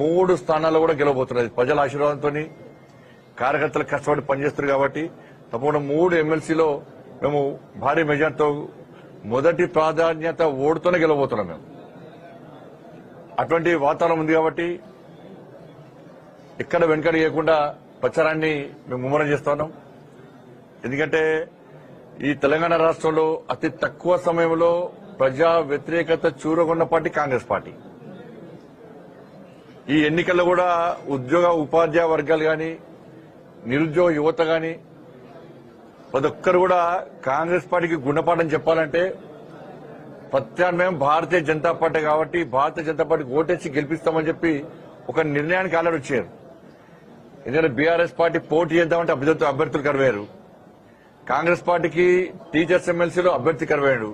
మూడు స్థానాల్లో కూడా గెలవబోతున్నది ప్రజల ఆశీర్వాదంతో కార్యకర్తలు కష్టపడి పనిచేస్తారు కాబట్టి తప్పకుండా మూడు ఎమ్మెల్సీలో మేము భారీ మెజార్టీతో మొదటి ప్రాధాన్యత ఓటుతోనే గెలవబోతున్నాం మేము. అటువంటి వాతావరణం ఉంది కాబట్టి ఎక్కడ వెనుకడి చేయకుండా ప్రచారాన్ని మేము ముమ్మరం చేస్తున్నాం ఎందుకంటే ఈ తెలంగాణ రాష్ట్రంలో అతి తక్కువ సమయంలో ప్రజా వ్యతిరేకత చూరగొన్న పార్టీ కాంగ్రెస్ పార్టీ. ఈ ఎన్నికల్లో కూడా ఉద్యోగ ఉపాధ్యాయ వర్గాలు గాని నిరుద్యోగ యువత గాని ప్రతి ఒక్కరు కూడా కాంగ్రెస్ పార్టీకి గుణపాఠం చెప్పాలంటే ప్రత్యామ్నాయం భారతీయ జనతా పార్టీ కాబట్టి భారతీయ జనతా పార్టీకి ఓటేసి గెలిపిస్తామని చెప్పి ఒక నిర్ణయానికి ఆల్రెడీ వచ్చారు. ఎందుకంటే బీఆర్ఎస్ పార్టీ పోటీ చేద్దామంటే అభ్యర్థులు అభ్యర్థులు కరివేరు. కాంగ్రెస్ పార్టీకి టీచర్స్ ఎమ్మెల్సీలో అభ్యర్థి కరవేయడు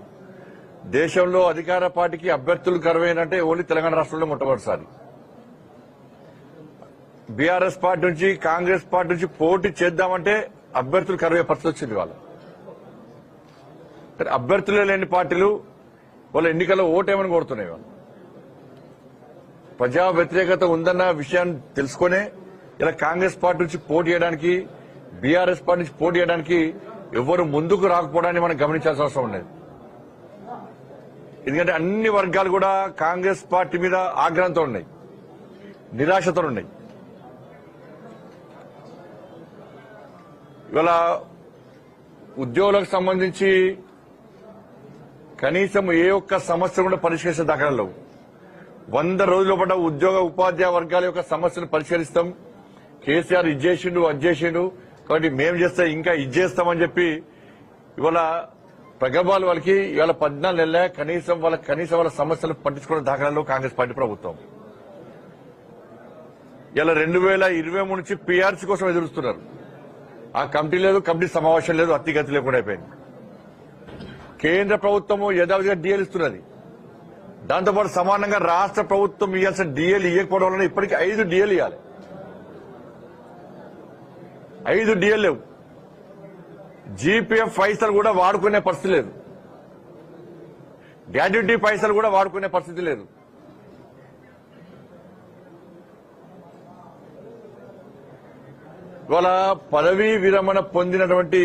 దేశంలో అధికార పార్టీకి అభ్యర్థులు కరవేయనంటే ఓన్లీ తెలంగాణ రాష్ట్రంలో మొట్టమొదటిసారి. బీఆర్ఎస్ పార్టీ నుంచి కాంగ్రెస్ పార్టీ నుంచి పోటీ చేద్దామంటే అభ్యర్థులు కరువే పరిస్థితి వచ్చింది వాళ్ళు అభ్యర్థులే లేని పార్టీలు వాళ్ళ ఎన్నికల్లో ఓటేమని కోరుతున్నాయి వాళ్ళు ప్రజా వ్యతిరేకత ఉందన్న విషయాన్ని తెలుసుకునే ఇలా కాంగ్రెస్ పార్టీ నుంచి పోటీ చేయడానికి బీఆర్ఎస్ పార్టీ నుంచి పోటీ చేయడానికి ఎవరు ముందుకు రాకపోవడాన్ని మనం గమనించాల్సిన అవసరం ఉండేది ఎందుకంటే అన్ని వర్గాలు కూడా కాంగ్రెస్ పార్టీ మీద ఆగ్రహంతో ఉన్నాయి నిరాశతో ఉన్నాయి. ఇవాళ ఉద్యోగులకు సంబంధించి కనీసం ఏ ఒక్క సమస్య కూడా పరిష్కరించే దాఖలు లేవు. వంద రోజుల పడ్డ ఉద్యోగ ఉపాధ్యాయ వర్గాల యొక్క సమస్యను పరిష్కరిస్తాం. కేసీఆర్ ఇది చేసిండు అది చేసిండు. కాబట్టి మేము చేస్తే ఇంకా ఇది చేస్తామని చెప్పి ఇవాళ ప్రగల్భాలు వాళ్ళకి ఇవాళ పద్నాలుగు నెలలే కనీసం వాళ్ళ కనీసం వాళ్ళ సమస్యలు పట్టించుకున్న దాఖలలో కాంగ్రెస్ పార్టీ ప్రభుత్వం. ఇలా రెండు వేల ఇరవై మూడు నుంచి పీఆర్సీ కోసం ఎదురుస్తున్నారు. ఆ కమిటీ లేదు కమిటీ సమావేశం లేదు అతిగతి లేకుండా అయిపోయింది. కేంద్ర ప్రభుత్వము యథావిధిగా డిఎల్ ఇస్తున్నది. దాంతోపాటు సమానంగా రాష్ట్ర ప్రభుత్వం ఇవ్వాల్సిన డిఎల్ ఇవ్వకపోవడం వల్ల ఇప్పటికీ ఐదు డిఎల్ ఇవ్వాలి ఐదు డిఎల్ లేవు. జీపీఎఫ్ పైసలు కూడా వాడుకునే పరిస్థితి లేదు. గ్రాడ్యుటీ పైసలు కూడా వాడుకునే పరిస్థితి లేదు. ఇవాళ పదవీ విరమణ పొందినటువంటి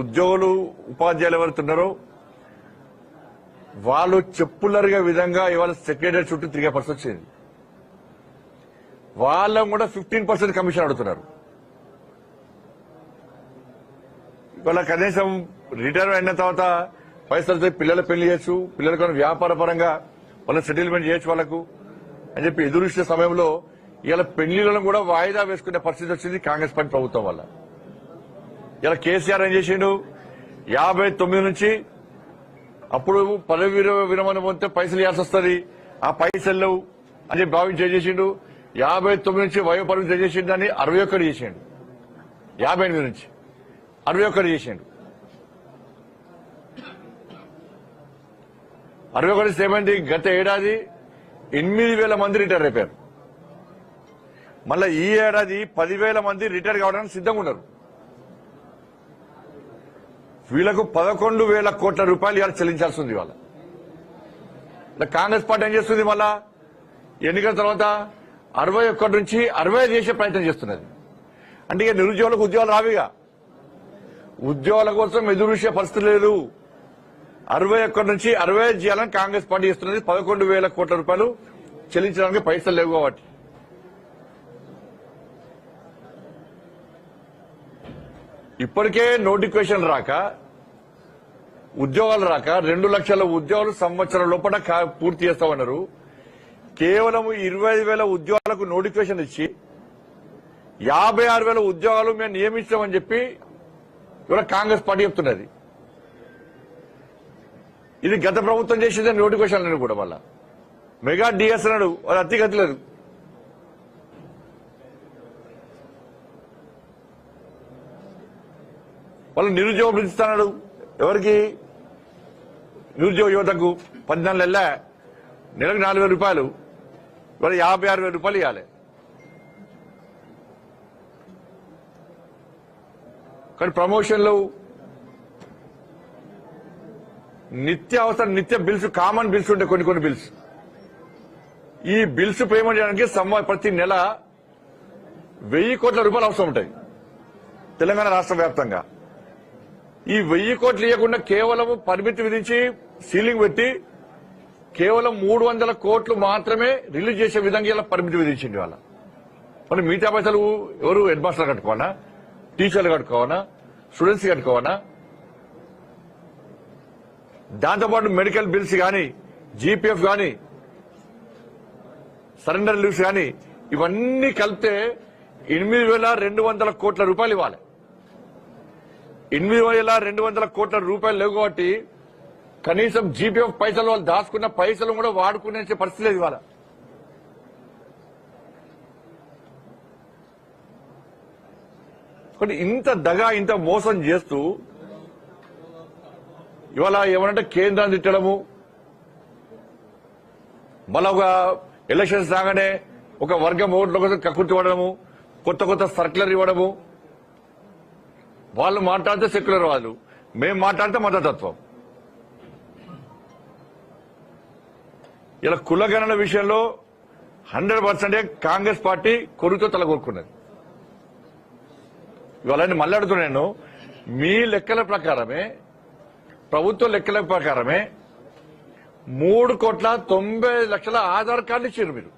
ఉద్యోగులు ఉపాధ్యాయులు ఎవరుతున్నారో వాళ్ళు చెప్పులరిగే విధంగా ఇవాళ సెక్రటరీ చుట్టూ త్రీ పర్సెంట్ వచ్చింది. వాళ్ళం కూడా ఫిఫ్టీన్ పర్సెంట్ కమిషన్ అడుగుతున్నారు. ఇవాళ కనీసం రిటైర్ అయిన తర్వాత పైసలతో పిల్లల పెళ్ళి చేయొచ్చు పిల్లలకు వ్యాపార పరంగా వాళ్ళ సెటిల్మెంట్ చేయొచ్చు వాళ్ళకు అని చెప్పి ఎదురు ఇచ్చే సమయంలో ఇలా పెళ్ళిళ్ళను కూడా వాయిదా వేసుకునే పరిస్థితి వచ్చింది కాంగ్రెస్ పార్టీ ప్రభుత్వం వల్ల. ఇలా కేసీఆర్ ఏం చేసిండు? యాభై తొమ్మిది నుంచి అప్పుడు పదవి విరమణ పొందితే పైసలు ఇవ్వాల్సి వస్తుంది. ఆ పైసలు లేవు అని భావించి ఏం చేసిండు? యాభై తొమ్మిది నుంచి వయో పరిమితి చేసిండు? అని అరవై ఒక్కటి చేసిండు. యాభై ఎనిమిది నుంచి అరవై ఒక్కటి చేసిండు. అరవై ఒకటి ఏమైంది గత ఏడాది ఎనిమిది వేల మంది రిటైర్ అయిపోయారు. మళ్ళా ఈ ఏడాది పదివేల మంది రిటైర్ కావడానికి సిద్ధంగా ఉన్నారు. వీళ్ళకు పదకొండు వేల కోట్ల రూపాయలు ఇవాళ చెల్లించాల్సి ఉంది వాళ్ళ కాంగ్రెస్ పార్టీ ఏం చేస్తుంది మళ్ళా? ఎన్నికల తర్వాత అరవై ఒక్కటి నుంచి అరవై చేసే ప్రయత్నం చేస్తున్నది. అంటే ఇక నిరుద్యోగులకు ఉద్యోగాలు రావిగా ఉద్యోగాల కోసం ఎదురు చూసే పరిస్థితి లేదు. అరవై ఒక్కటి నుంచి అరవై చేయాలని కాంగ్రెస్ పార్టీ చేస్తున్నది. పదకొండు వేల కోట్ల రూపాయలు చెల్లించడానికి పైసలు లేవు కాబట్టి. ఇప్పటికే నోటిఫికేషన్ రాక ఉద్యోగాలు రాక రెండు లక్షల ఉద్యోగాలు సంవత్సరం లోపల కా- పూర్తి చేస్తామన్నారు. కేవలం ఇరవై ఐదు వేల ఉద్యోగాలకు నోటిఫికేషన్ ఇచ్చి యాభై ఆరు వేల ఉద్యోగాలు మేము నియమిస్తామని చెప్పి ఇవాళ కాంగ్రెస్ పార్టీ చెప్తున్నది. ఇది గత ప్రభుత్వం చేసింది నోటిఫికేషన్ కూడా మళ్ళా. మెగా డిఎస్ అన్నాడు అది అతిగతి లేదు వాళ్ళు నిరుద్యోగం పెంచుతున్నాడు ఎవరికి? నిరుద్యోగ యువతకు పద్నాలుగు నెలల నెలకు నాలుగు వేల రూపాయలు. ఇవాళ యాభై ఆరు వేల రూపాయలు ఇవ్వాలి. కానీ ప్రమోషన్లు నిత్య అవసరం నిత్య బిల్స్ కామన్ బిల్స్ ఉంటాయి కొన్ని కొన్ని బిల్స్. ఈ బిల్స్ పేమెంట్ చేయడానికి సంవ- ప్రతి నెల వెయ్యి కోట్ల రూపాయలు అవసరం ఉంటాయి. తెలంగాణ రాష్ట్ర వ్యాప్తంగా. ఈ వెయ్యి కోట్లు ఇవ్వకుండా కేవలం పరిమితి విధించి సీలింగ్ పెట్టి కేవలం మూడు వందల కోట్లు మాత్రమే రిలీజ్ చేసే విధంగా ఇలా పరిమితి విధించింది వాళ్ళ మరి మిగతా పైసలు ఎవరు హెడ్ మాస్టర్ కట్టుకోవాలా? టీచర్లు కట్టుకోవాలా? స్టూడెంట్స్ కట్టుకోవాలా? దాంతోపాటు మెడికల్ బిల్స్ కానీ జీపీఎఫ్ కానీ సరెండర్ లీవ్స్ కానీ ఇవన్నీ కలిపితే ఎనిమిది వేల రెండు వందల కోట్ల రూపాయలు ఇవ్వాలి. ఎనిమిది వేల రెండు వందల కోట్ల రూపాయలు లేవు కాబట్టి కనీసం జీపీఎఫ్ పైసలు వాళ్ళు దాచుకున్న పైసలు కూడా వాడుకునే పరిస్థితి లేదు ఇవాళ. ఇంత దగా ఇంత మోసం చేస్తూ ఇవాళ ఏమనంటే కేంద్రాన్ని తిట్టడము మళ్ళా ఒక ఎలక్షన్స్ రాగానే ఒక వర్గం ఓట్ల కోసం కక్కుర్తి పడడము కొత్త కొత్త సర్కులర్ ఇవ్వడము వాళ్ళు మాట్లాడితే సెక్యులర్ వాళ్ళు. మేము మాట్లాడితే మతతత్వం. ఇలా కులగణన విషయంలో హండ్రెడ్ పర్సెంటే కాంగ్రెస్ పార్టీ కొరుతో తలగొక్కున్నది ఇవాళని నేను మళ్ళీ అడుగుతున్నాను మీ లెక్కల ప్రకారమే ప్రభుత్వ లెక్కల ప్రకారమే మూడు కోట్ల తొంభై లక్షల ఆధార్ కార్డులు ఇచ్చారు మీరు.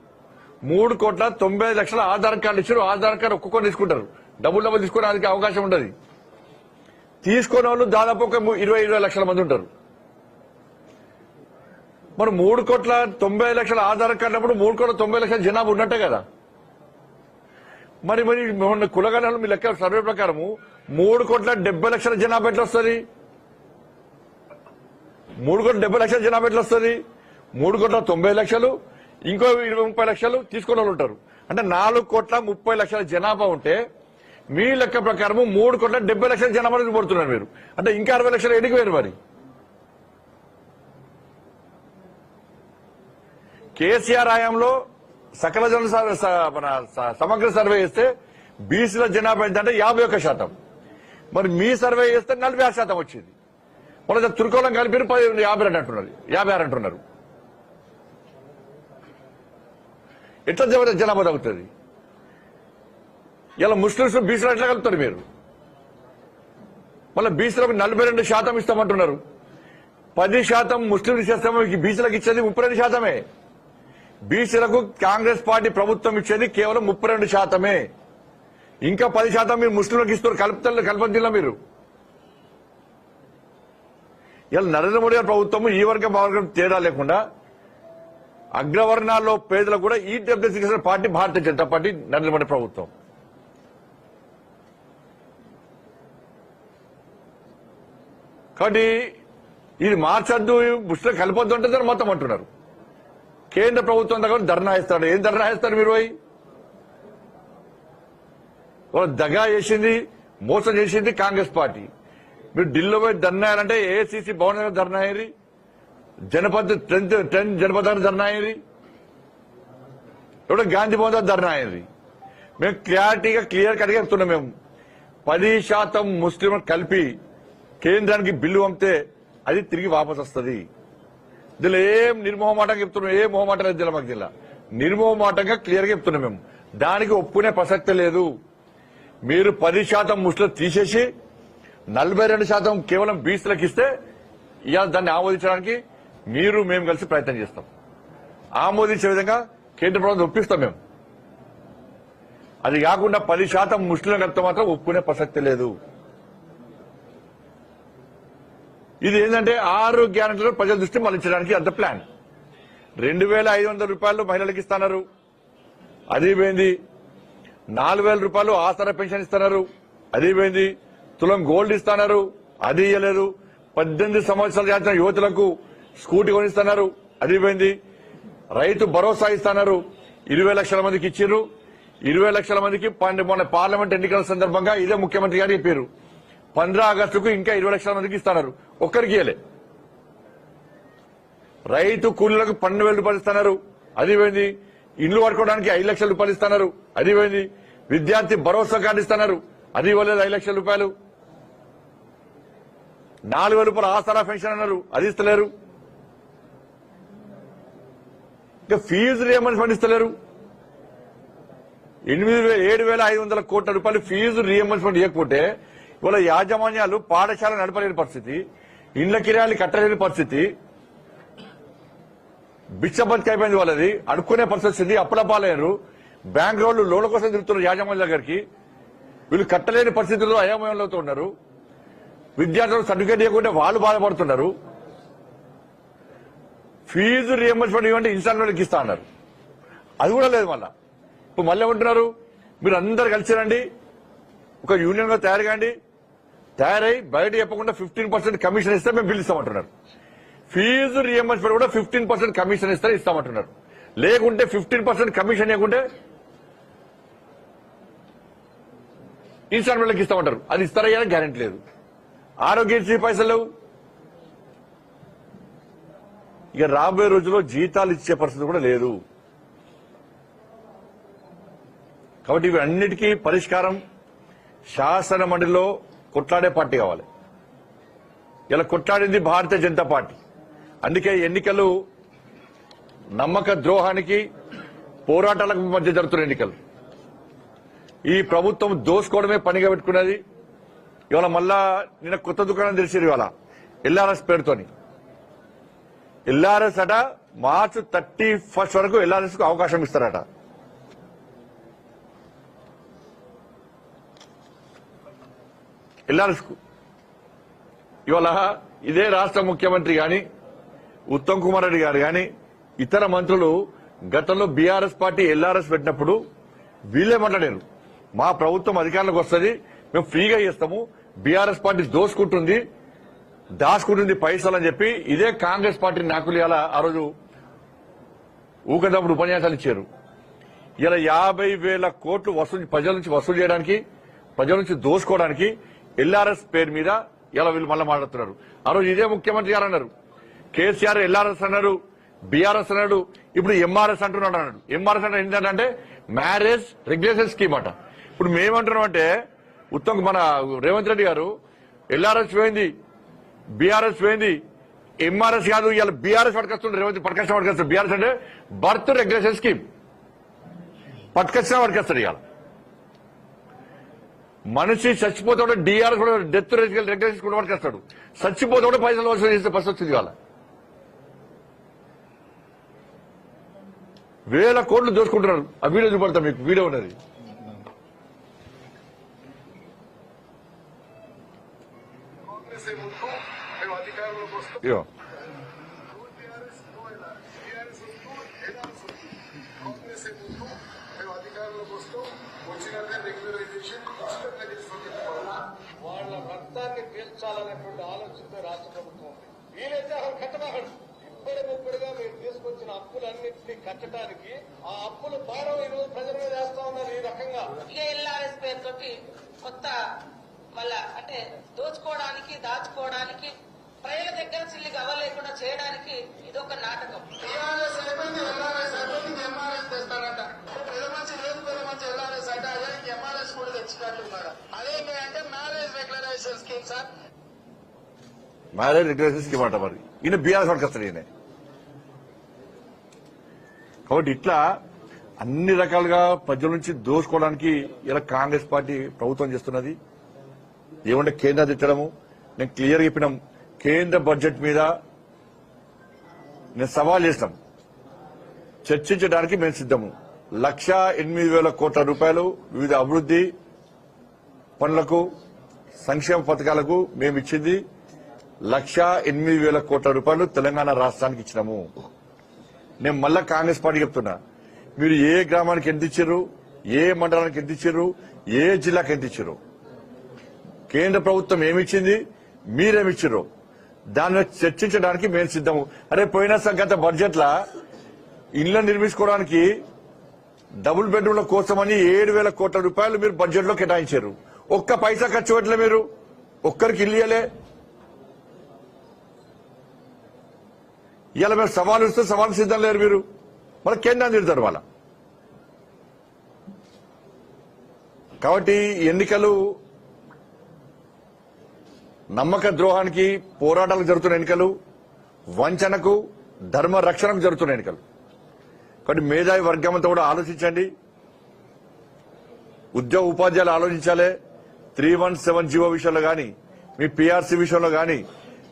మూడు కోట్ల తొంభై లక్షల ఆధార్ కార్డులు ఇచ్చారు. ఆధార్ కార్డు ఒక్కొక్కరు తీసుకుంటారు. డబ్బులు డబ్బులు తీసుకోవడానికి అవకాశం ఉండదు. తీసుకున్న వాళ్ళు దాదాపు ఒక ఇరవై ఇరవై లక్షల మంది ఉంటారు. మరి మూడు కోట్ల తొంభై లక్షల ఆధార్ కార్డు అప్పుడు మూడు కోట్ల తొంభై లక్షల జనాభా ఉన్నట్టే కదా. మరి మరి మొన్న కులగణాలు మీ లెక్క సర్వే ప్రకారము మూడు కోట్ల డెబ్బై లక్షల జనాభా ఎట్లా వస్తుంది? మూడు కోట్ల డెబ్బై లక్షల జనాభా ఎట్లా వస్తుంది? మూడు కోట్ల తొంభై లక్షలు ఇంకో ఇరవై ముప్పై లక్షలు తీసుకున్న వాళ్ళు ఉంటారు. అంటే నాలుగు కోట్ల ముప్పై లక్షల జనాభా ఉంటే మీ లెక్క ప్రకారం మూడు కోట్ల డెబ్బై లక్షల జనాభా పడుతున్నారు మీరు. అంటే ఇంకా అరవై లక్షలు ఎడికి వేరు మరి? కేసీఆర్ హయాంలో సకల జన సర్వే మన సమగ్ర సర్వే చేస్తే బీసీల జనాభా ఏంటంటే యాభై ఒక్క శాతం. మరి మీ సర్వే చేస్తే నలభై ఆరు శాతం వచ్చింది. మన తుర్కోలం కలిపి పది యాభై రెండు అంటున్నారు. యాభై ఆరు అంటున్నారు. ఎట్లా జనాభా తగ్గుతుంది? ఇలా ముస్లింస్ బీసీలు ఎట్లా కలుపుతారు మీరు. మళ్ళీ బీసీలకు నలభై రెండు శాతం ఇస్తామంటున్నారు. పది శాతం ముస్లింలు చేస్తామో బీసీలకు ఇచ్చేది ముప్పై రెండు శాతమే. బీసీలకు కాంగ్రెస్ పార్టీ ప్రభుత్వం ఇచ్చేది కేవలం ముప్పై రెండు శాతమే. ఇంకా పది శాతం మీరు ముస్లింలకు ఇస్తారు కలుపుతారు కలపదిలా మీరు? ఇలా నరేంద్ర మోడీ గారి ప్రభుత్వం ఈ వర్గం ఆ వర్గం తేడా లేకుండా అగ్రవర్ణాల్లో పేదలకు కూడా ఈ WC party Bharatiya Janata Party Narendra Modi ప్రభుత్వం. కాబట్టి ఇది మార్చొద్దు బుష్లో కలపొద్దు ఉంటుందని మొత్తం అంటున్నారు. కేంద్ర ప్రభుత్వం దగ్గర ధర్నా ఇస్తాడు ఏం ధర్నా ఇస్తారు మీరు పోయి? వాళ్ళు దగా చేసింది మోసం చేసింది కాంగ్రెస్ పార్టీ. మీరు ఢిల్లీలో పోయి ధర్నా అంటే ఏసీసీ భవన్ దగ్గర ధర్నా అయ్యి జనపద్ టెన్త్ టెన్త్ జనపద దగ్గర ధర్నా అయ్యి ఇప్పుడు గాంధీ భవన్ దగ్గర ధర్నా అయ్యి మేము క్లారిటీగా క్లియర్ కట్ చెప్తున్నాం మేము. పది శాతం ముస్లింలు కలిపి కేంద్రానికి బిల్లు పంపితే అది తిరిగి వాపస్ వస్తుంది. దీనిలో ఏం నిర్మోహమాటంగా చెప్తున్నాం ఏ మొహమాట లేదు జిల్లా మాకు జిల్లా నిర్మోహమాటంగా క్లియర్గా చెప్తున్నాం మేము. దానికి ఒప్పుకునే ప్రసక్తి లేదు. మీరు పది శాతం ముస్లిం తీసేసి నలభై రెండు శాతం కేవలం బీసీలకు ఇస్తే ఇవాళ దాన్ని ఆమోదించడానికి మీరు మేము కలిసి ప్రయత్నం చేస్తాం. ఆమోదించే విధంగా కేంద్ర ప్రభుత్వం ఒప్పిస్తాం మేము. అది కాకుండా పది శాతం ముస్లింలు కలిపితే మాత్రం ఒప్పుకునే ప్రసక్తి లేదు. ఇది ఏంటంటే ఆరు గ్యారెంటీలో ప్రజల దృష్టి మళ్ళించడానికి అంత ప్లాన్. రెండు వేల ఐదు వందల రూపాయలు మహిళలకు ఇస్తున్నారు. అది పోయింది. నాలుగు వేల రూపాయలు ఆసర పెన్షన్ ఇస్తున్నారు. అది పోయింది. తులం గోల్డ్ ఇస్తున్నారు. అది ఇయ్యలేదు. పద్దెనిమిది సంవత్సరాలు చేసిన యువతులకు స్కూటీ కొనిస్తున్నారు. అది పోయింది. రైతు భరోసా ఇస్తున్నారు. ఇరవై లక్షల మందికి ఇచ్చిర్రు. ఇరవై లక్షల మందికి పన్నెండు మొన్న పార్లమెంట్ ఎన్నికల సందర్భంగా ఇదే ముఖ్యమంత్రి గారు చెప్పారు పంద్రా ఆగస్టుకు ఇంకా ఇరవై లక్షల మందికి ఇస్తున్నారు. ఒక్కరికి ఇవ్వలే రైతు కూలీలకు పన్నెండు వేల రూపాయలు ఇస్తున్నారు. అది పోయింది. ఇల్లు కట్టుకోవడానికి ఐదు లక్షల రూపాయలు ఇస్తున్నారు. అది పోయింది. విద్యార్థి భరోసా కార్డు ఇస్తున్నారు. అది ఇవ్వలేదు ఐదు లక్షల రూపాయలు. నాలుగు వేల రూపాయలు ఆసరా పెన్షన్ అన్నారు. అది ఇస్తలేరు. ఇంకా ఫీజు రియంబర్స్మెంట్ ఇస్తలేరు. ఎనిమిది వేల ఏడు వేల ఐదు వందల కోట్ల రూపాయలు ఫీజు రియంబర్స్మెంట్ ఇవ్వకపోతే ఇవాళ యాజమాన్యాలు పాఠశాల నడపలేని పరిస్థితి ఇండ్ల కిరాయిలు కట్టలేని పరిస్థితి. బిచ్చబతికి అయిపోయింది వాళ్ళది అడుక్కునే పరిస్థితి వచ్చింది అప్పుల బ్యాంక్ రోడ్లు లోన్ల కోసం తిరుగుతున్నారు యాజమాన్యం దగ్గరికి వీళ్ళు కట్టలేని పరిస్థితుల్లో అయోమయంలో ఉన్నారు. విద్యార్థులు సర్టిఫికేట్ ఇవ్వకుంటే వాళ్ళు బాధపడుతున్నారు. ఫీజు రియంబర్స్మెంట్ ఇవ్వండి ఇన్స్టాల్మెంట్కి ఇస్తా అన్నారు. అది కూడా లేదు మళ్ళా. ఇప్పుడు మళ్ళీ ఏమంటున్నారు? మీరు అందరు కలిసి రండి ఒక యూనియన్గా తయారు కాండి. తయారై బయట చెప్పకుండా ఫిఫ్టీన్ పర్సెంట్ కమిషన్ ఇస్తే మేము బిల్ ఇస్తామంటున్నారు. ఫీజు రియంబర్స్మెంట్ కూడా ఫిఫ్టీన్ పర్సెంట్ కమిషన్ ఇస్తే ఇస్తామంటున్నారు. లేకుంటే ఫిఫ్టీన్ పర్సెంట్ కమిషన్ లేకుంటే ఇన్స్టాల్మెంట్లకు ఇస్తామంటారు. అది ఇస్తారయ్యా గ్యారెంటీ లేదు. ఆరోగ్యశ్రీ పైసలు లేవు. ఇక రాబోయే రోజుల్లో జీతాలు ఇచ్చే పరిస్థితి కూడా లేదు. కాబట్టి ఇవి అన్నిటికీ పరిష్కారం శాసన మండలిలో కొట్లాడే పార్టీ కావాలి. ఇలా కొట్లాడింది భారతీయ జనతా పార్టీ. అందుకే ఎన్నికలు నమ్మక ద్రోహానికి పోరాటాలకు మధ్య జరుగుతున్న ఎన్నికలు. ఈ ప్రభుత్వం దోసుకోవడమే పనిగా పెట్టుకున్నది. ఇవాళ మళ్ళా నిన్న కొత్త దుకాణం తెలిసింది ఇవాళ. ఎల్ఆర్ఎస్ పేరుతోని. ఎల్ఆర్ఎస్ అట మార్చి థర్టీ ఫస్ట్ వరకు ఎల్ఆర్ఎస్కు అవకాశం ఇస్తారట. ఎల్ఆర్ఎస్కు ఇవాళ ఇదే రాష్ట్ర ముఖ్యమంత్రి గాని ఉత్తమ్ కుమార్ రెడ్డి గారు గాని ఇతర మంత్రులు గతంలో బీఆర్ఎస్ పార్టీ ఎల్ఆర్ఎస్ పెట్టినప్పుడు వీళ్ళే మాట్లాడారు. మా ప్రభుత్వం అధికారంలోకి వస్తుంది మేము ఫ్రీగా ఇస్తాము బీఆర్ఎస్ పార్టీ దోసుకుంటుంది దాచుకుంటుంది పైసలు అని చెప్పి ఇదే కాంగ్రెస్ పార్టీ నాయకులు ఇలా ఆ రోజు ఊకదప్పుడు ఉపన్యాసాలు ఇచ్చారు. ఇలా యాభై వేల కోట్లు వసూలు ప్రజల నుంచి వసూలు చేయడానికి ప్రజల నుంచి దోసుకోవడానికి ఎల్ఆర్ఎస్ పేరు మీద ఇలా వీళ్ళు మళ్ళీ మాట్లాడుతున్నారు? ఆ రోజు ఇదే ముఖ్యమంత్రి గారు అన్నారు. కేసీఆర్ ఎల్ఆర్ఎస్ అన్నారు బీఆర్ఎస్ అన్నాడు ఇప్పుడు ఎంఆర్ఎస్ అంటున్నాడు అన్నాడు. ఎంఆర్ఎస్ అంటే ఏంటంటే మ్యారేజ్ రెగ్యులేషన్ స్కీమ్ అట. ఇప్పుడు మేమంటున్నాం అంటే ఉత్తమ్ మన రేవంత్ రెడ్డి గారు ఎల్ఆర్ఎస్ పోయింది బీఆర్ఎస్ పోయింది ఎంఆర్ఎస్ కాదు ఇవాళ బీఆర్ఎస్ పట్టుకొస్తుంది రేవంత్ పట్టుకొచ్చిన పట్టుకొస్తాడు. బీఆర్ఎస్ అంటే బర్త్ రెగ్యులేషన్ స్కీమ్. పట్టుకొచ్చిన పట్టుకొస్తాడు ఇవాళ. మనిషి చచ్చిపోతే డిఆర్ఎస్ కూడా డెత్ రెగ్యులేషన్ కూడా పట్టుకొస్తాడు చచ్చిపోతే పైసలు వసూలు చేసే పరిస్థితి వచ్చింది ఇవాళ. వేల కోట్లు దోచుకుంటున్నారు. ఆ వీడియో చూపడతా మీకు వీడియో ఉన్నది. ఇగో టీఆర్ఎస్ టీఆర్ఎస్ వస్తూ ఎన్ఆర్ఎస్ వస్తూ కాంగ్రెస్ ఏ ముందు మేము అధికారంలోకి వస్తాం వచ్చినాక రెగ్యులరైజేషన్ ఉచితంగా చేస్తాం చెప్పాలి వాళ్ళ రక్తాన్ని పీల్చాలనేటువంటి ఆలోచనతో రాష్ట్ర ప్రభుత్వం ఉంది వీలైతే అసలు కట్టబాగడు ఇప్పటి ముప్పటిగా మీరు తీసుకొచ్చిన అప్పులన్నింటినీ కట్టడానికి ఆ అప్పులు భారం ఈ రోజు ప్రజల మీద వేస్తా ఉన్నారు ఈ రకంగా. ఇక ఎల్ఆర్ఎస్ పేరుతోటి కొత్త మళ్ళా అంటే దోచుకోవడానికి దాచుకోవడానికి ప్రజల దగ్గర చిల్లి గవ్వలేకుండా చేయడానికి ఇదొక నాటకం. టీఆర్ఎస్ అయిపోయింది ఎల్ఆర్ఎస్ అయిపోయింది ఎంఆర్ఎస్ తెస్తారట. పెద్ద మంచి లేదు పెద్ద మంచి ఎల్ఆర్ఎస్ అంటే అదే ఎంఆర్ఎస్ కూడా తెచ్చుకుంటున్నారు అదేంటి అంటే marriage regularisation scheme sir. Marriage regulation scheme అంట మరి. ఈయన బీఆర్ఎస్ పట్టుకొస్తాడు ఈయన. కాబట్టి ఇట్లా అన్ని రకాలుగా ప్రజల నుంచి దోచుకోవడానికి ఇలా కాంగ్రెస్ పార్టీ ప్రభుత్వం చేస్తున్నది. ఏమంటే కేంద్ర తిట్టడము. నేను క్లియర్గా చెప్పినాం కేంద్ర బడ్జెట్ మీద నేను సవాల్ చేసినాం చర్చించడానికి మేము సిద్ధము. లక్ష ఎనిమిది వేల కోట్ల రూపాయలు వివిధ అభివృద్ధి పనులకు సంక్షేమ పథకాలకు మేము ఇచ్చింది. లక్షా ఎనిమిది వేల కోట్ల రూపాయలు తెలంగాణ రాష్ట్రానికి ఇచ్చినాము. నేను మళ్ళా కాంగ్రెస్ పార్టీ చెప్తున్నా. మీరు ఏ గ్రామానికి ఎంత ఇచ్చారు ఏ మండలానికి ఎంత ఇచ్చారు ఏ జిల్లాకి ఎంత ఇచ్చారు? కేంద్ర ప్రభుత్వం ఏమిచ్చింది మీరేమిచ్చారు దాన్ని చర్చించడానికి మేము సిద్ధము. అరే పోయిన గత బడ్జెట్ లా ఇళ్ళ నిర్మించుకోవడానికి డబుల్ బెడ్రూమ్ల కోసమని ఏడు వేల కోట్ల రూపాయలు మీరు బడ్జెట్లో కేటాయించారు. ఒక్క పైసా ఖర్చు పెట్టలే మీరు. ఒక్కరికి ఇల్లు ఇలా మీరు సవాలు ఇస్తే సవాలు సిద్ధం లేరు మీరు. మన కేంద్రాన్ని తిడతారు వాళ్ళ. కాబట్టి ఎన్నికలు నమ్మక ద్రోహానికి పోరాటాలకు జరుగుతున్న ఎన్నికలు వంచనకు ధర్మ రక్షణకు జరుగుతున్న ఎన్నికలు. కాబట్టి మేధావి వర్గమంతా కూడా ఆలోచించండి. ఉద్యోగ ఉపాధ్యాయులు ఆలోచించాలి. త్రీ వన్ సెవెన్ జీవో విషయంలో కానీ మీ పీఆర్సీ విషయంలో కానీ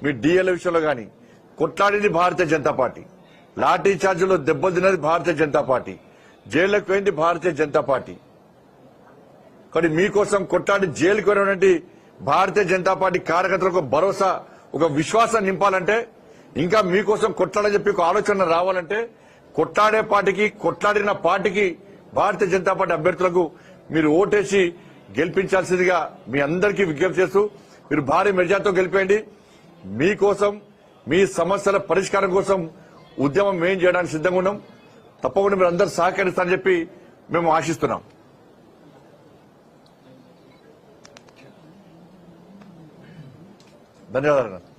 మీ డిఎల్ విషయంలో కానీ కొట్లాడింది భారతీయ జనతా పార్టీ. లాఠీ చార్జీలో దెబ్బతిన్నది భారతీయ జనతా పార్టీ. జైల్లోకి పోయింది భారతీయ జనతా పార్టీ. కానీ మీకోసం కొట్లాడి జైలుకు వెళ్ళినటువంటి భారతీయ జనతా పార్టీ కార్యకర్తలకు భరోసా ఒక విశ్వాసం నింపాలంటే ఇంకా మీకోసం కొట్లాడని చెప్పి ఒక ఆలోచన రావాలంటే కొట్లాడే పార్టీకి కొట్లాడిన పార్టీకి భారతీయ జనతా పార్టీ అభ్యర్థులకు మీరు ఓటేసి గెలిపించాల్సిందిగా మీ అందరికీ విజ్ఞప్తి చేస్తూ మీరు భారీ మెజార్టీతో గెలిపేయండి. మీకోసం మీ సమస్యల పరిష్కారం కోసం ఉద్యమం మేం చేయడానికి సిద్ధంగా ఉన్నాం. తప్పకుండా మీరు అందరూ సహకరిస్తారని చెప్పి మేము ఆశిస్తున్నాం. ధన్యవాదాలు.